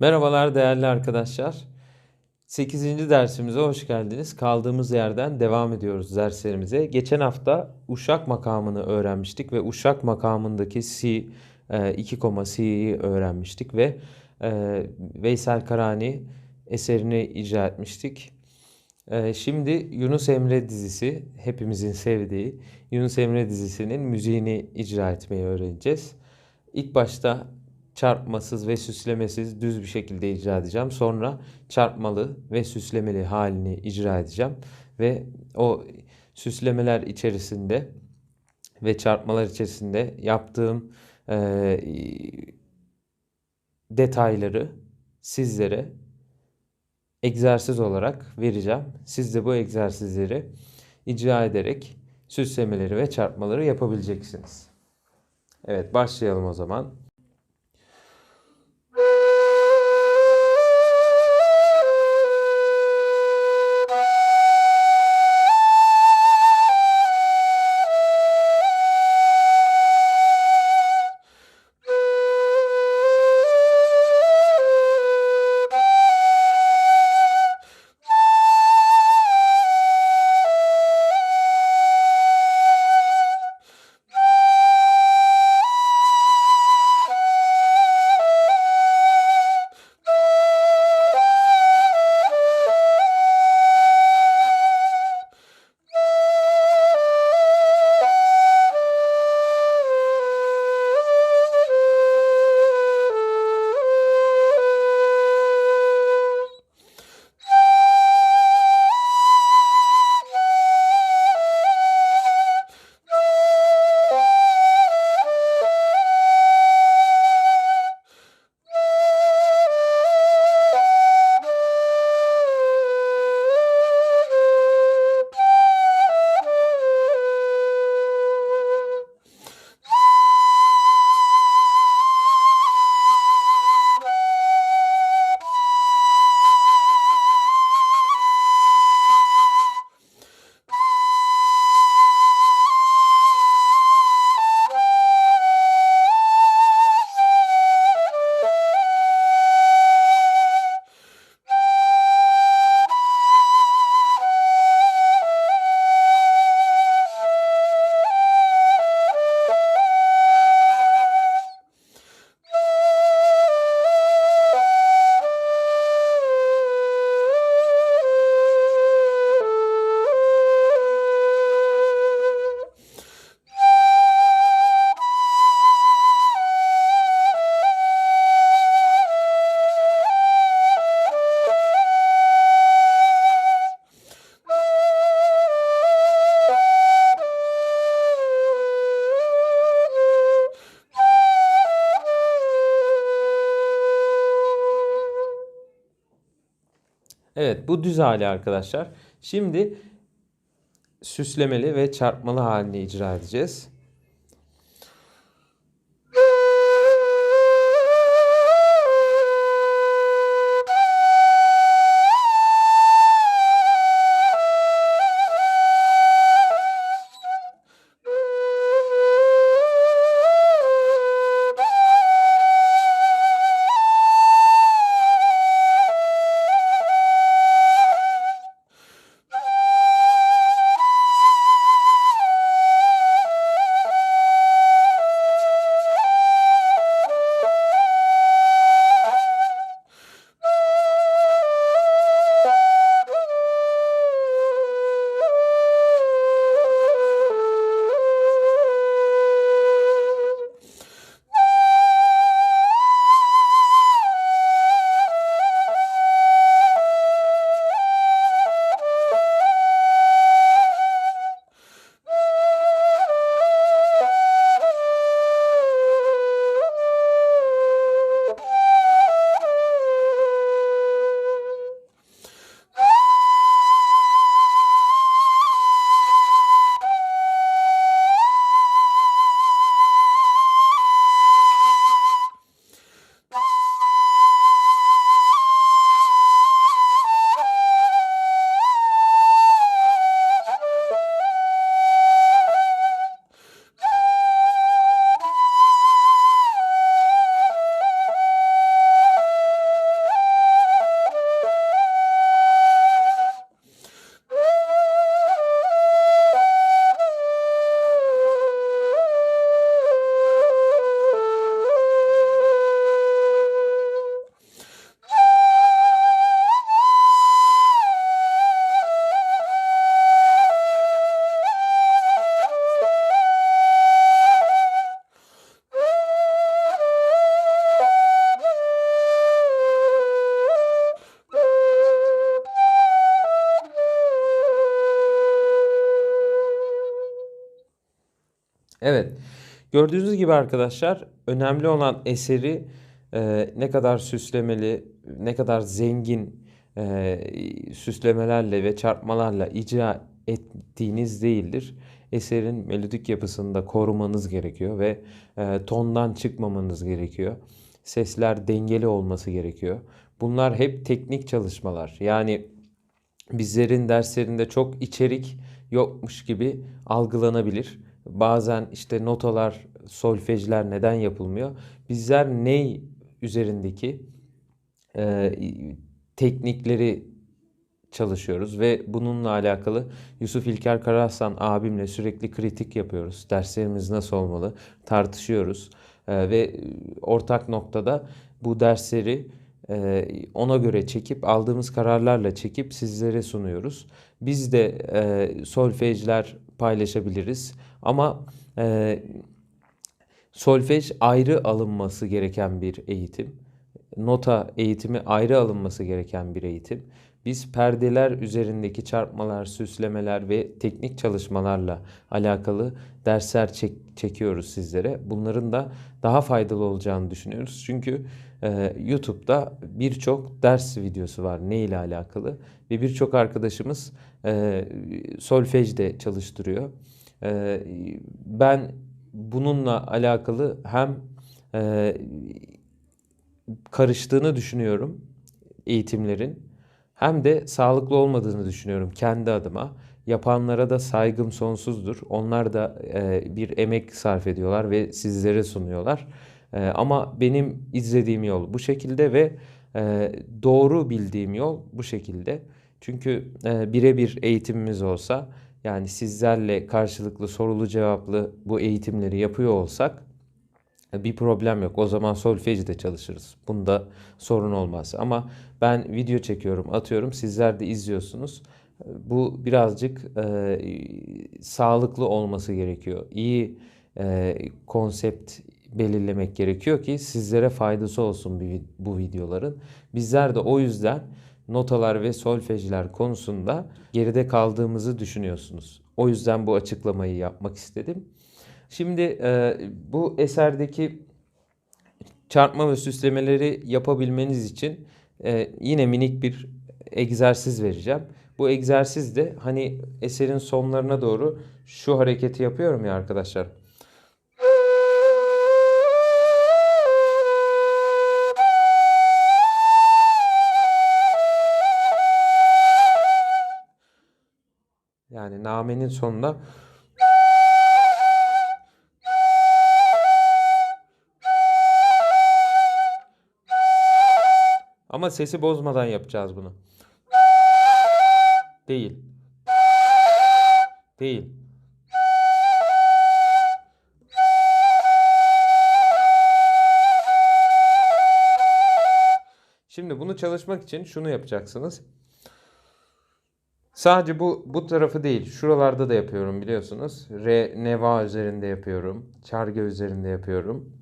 Merhabalar değerli arkadaşlar. 8. dersimize hoş geldiniz. Kaldığımız yerden devam ediyoruz derslerimize. Geçen hafta uşak makamını öğrenmiştik ve uşak makamındaki si, e, 2 koma si'yi öğrenmiştik ve e, Veysel Karani eserini icra etmiştik. E, Şimdi Yunus Emre dizisi, hepimizin sevdiği Yunus Emre dizisinin müziğini icra etmeyi öğreneceğiz. İlk başta çarpmasız ve süslemesiz düz bir şekilde icra edeceğim. Sonra çarpmalı ve süslemeli halini icra edeceğim. Ve o süslemeler içerisinde ve çarpmalar içerisinde yaptığım eee, detayları sizlere egzersiz olarak vereceğim. Siz de bu egzersizleri icra ederek süslemeleri ve çarpmaları yapabileceksiniz. Evet, başlayalım o zaman. Evet, bu düz hali arkadaşlar. Şimdi süslemeli ve çarpmalı halini icra edeceğiz. Evet. Gördüğünüz gibi arkadaşlar önemli olan eseri e, ne kadar süslemeli, ne kadar zengin e, süslemelerle ve çarpmalarla icra ettiğiniz değildir. Eserin melodik yapısını da korumanız gerekiyor ve e, tondan çıkmamanız gerekiyor. Sesler dengeli olması gerekiyor. Bunlar hep teknik çalışmalar. Yani bizlerin derslerinde çok içerik yokmuş gibi algılanabilir. Bazen işte notalar, solfejler neden yapılmıyor? Bizler ney üzerindeki e, teknikleri çalışıyoruz ve bununla alakalı Yusuf İlker Karahsan abimle sürekli kritik yapıyoruz. Derslerimiz nasıl olmalı? Tartışıyoruz. E, ve ortak noktada bu dersleri e, ona göre çekip aldığımız kararlarla çekip sizlere sunuyoruz. Biz de e, solfejler paylaşabiliriz ama e, solfej ayrı alınması gereken bir eğitim. Nota eğitimi ayrı alınması gereken bir eğitim. Biz perdeler üzerindeki çarpmalar, süslemeler ve teknik çalışmalarla alakalı dersler çek çekiyoruz sizlere. Bunların da daha faydalı olacağını düşünüyoruz. Çünkü e, YouTube'da birçok ders videosu var ne ile alakalı ve birçok arkadaşımız e, solfej de çalıştırıyor. E, ben bununla alakalı hem e, karıştığını düşünüyorum eğitimlerin hem de sağlıklı olmadığını düşünüyorum kendi adıma. Yapanlara da saygım sonsuzdur. Onlar da e, bir emek sarf ediyorlar ve sizlere sunuyorlar. E, ama benim izlediğim yol bu şekilde ve e, doğru bildiğim yol bu şekilde. Çünkü e, birebir eğitimimiz olsa yani sizlerle karşılıklı sorulu cevaplı bu eğitimleri yapıyor olsak bir problem yok. O zaman solfeji de çalışırız. Bunda sorun olmaz. Ama ben video çekiyorum, atıyorum. Sizler de izliyorsunuz. Bu birazcık e, sağlıklı olması gerekiyor. İyi e, konsept belirlemek gerekiyor ki sizlere faydası olsun bu videoların. Bizler de o yüzden notalar ve solfejler konusunda geride kaldığımızı düşünüyorsunuz. O yüzden bu açıklamayı yapmak istedim. Şimdi e, bu eserdeki çarpma ve süslemeleri yapabilmeniz için e, yine minik bir egzersiz vereceğim. Bu egzersiz de hani eserin sonlarına doğru şu hareketi yapıyorum ya arkadaşlar. Yani namenin sonunda Ama sesi bozmadan yapacağız bunu. Değil. Değil. Şimdi bunu çalışmak için şunu yapacaksınız. Sadece bu bu tarafı değil. Şuralarda da yapıyorum biliyorsunuz. Re, neva üzerinde yapıyorum. Çargı üzerinde yapıyorum.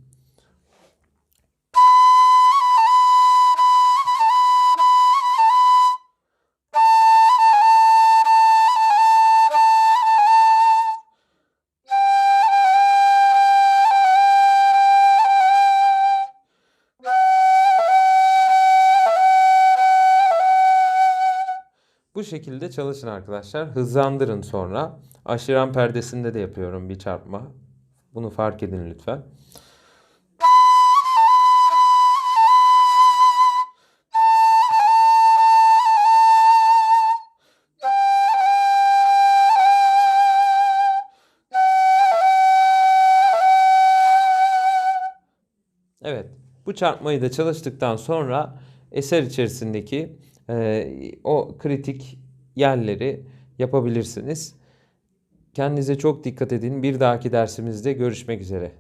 Bu şekilde çalışın arkadaşlar. Hızlandırın sonra. Aşiran perdesinde de yapıyorum bir çarpma. Bunu fark edin lütfen. Evet. Bu çarpmayı da çalıştıktan sonra eser içerisindeki e, o kritik yerleri yapabilirsiniz. Kendinize çok dikkat edin. Bir dahaki dersimizde görüşmek üzere.